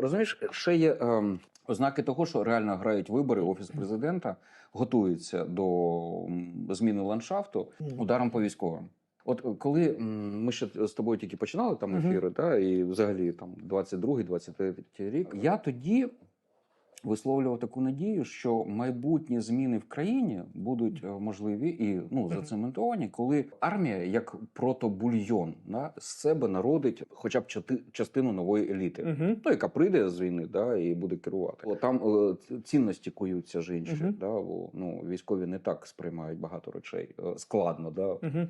Розумієш, ще є ем, ознаки того, що реально грають вибори. Офіс президента готується до зміни ландшафту ударом по військовим. От е, коли ми ще з тобою тільки починали там ефіри, та і взагалі там 22-й, 23 рік, я тоді висловлював таку надію, що майбутні зміни в країні будуть е, можливі і ну зацементовані, коли армія як протобульйон да, з себе народить хоча б частину нової еліти. Угу. Ну, яка прийде з війни, да, і буде керувати. Там е, цінності куються ж інші. Мгм. Да, бо, ну, військові не так сприймають багато речей. Е, Складно, да. Угу.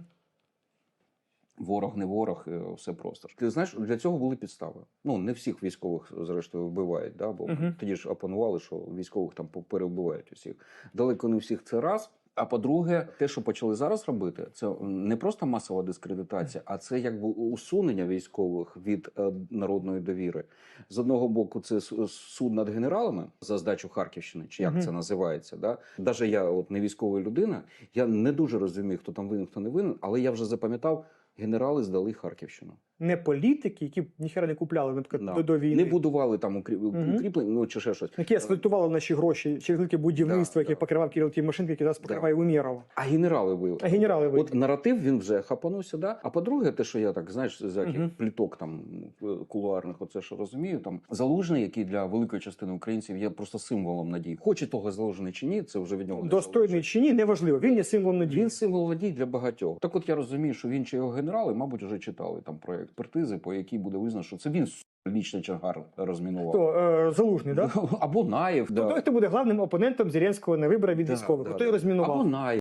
Ворог не ворог, е, все просто. Ти знаєш, для цього були підстави. Ну не всіх військових зрештою вбивають, да, бо Мгм. тоді ж опанували, що військових там перебувають усіх. Далеко не всіх це раз. А по-друге, те, що почали зараз робити, це не просто масова дискредитація, а це якби усунення військових від е, народної довіри. З одного боку, це суд над генералами за здачу Харківщини, чи як Мгм. це називається. Да? Даже я, от не військова людина, я не дуже розумію, хто там винен, хто не винен, але я вже запам'ятав, генерали здали Харківщину. Не політики, які ніхера не купляли наприклад, Да. до, до війни. Не будували там укріп... Мгм. укріплень, ну чи ще щось. Які асфальтували наші гроші через велике будівництво, Да, яке да. покривав Кирил Тимошенко, який зараз покриває Умєрова. А генерали вбили. А генерали ви От наратив він вже хапанувся, да. А по-друге, те, що я так знаєш, з яких Мгм. пліток там е, кулуарних, оце що розумію, там залужний, який для великої частини українців є просто символом надії. Хоче того залужний чи ні, це вже від нього достойний чи ні, неважливо. Він є символом надії. Він символ надії для багатьох. Так от я розумію, що він чи його генерали, мабуть, вже читали там про експертизи, по якій буде визнано, що це він лічний чергар розмінував. То е, залужний, да? Або Наєв. Той, хто буде главним опонентом Зеленського на виборах від Да, військових, да, да. розмінував. Або Наєв.